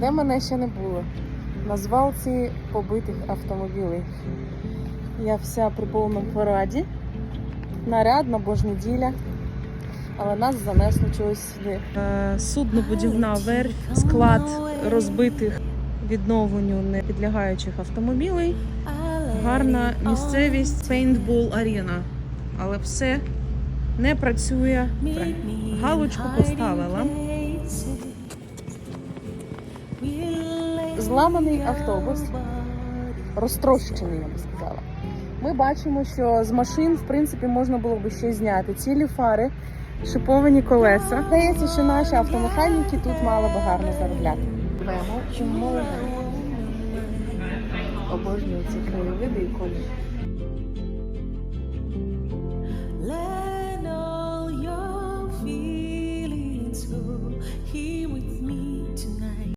Де мене ще не було? На звалці побитих автомобілів. Я вся при повному параді. Нарядно, бо ж неділя. Але нас занесло чогось сюди. Е, Суднобудівна верфь, склад розбитих відновленню не підлягаючих автомобілей. Гарна місцевість Paintball Arena. Але все не працює. Галочку поставила. Зламаний автобус, розтрощений, я би сказала. Ми бачимо, що з машин, в принципі, можна було би ще зняти цілі фари, шиповані колеса. Здається, що наші автомеханіки тут мали би гарно заробляти. Живемо у морі. Обожнюю ці краєвиди і колі.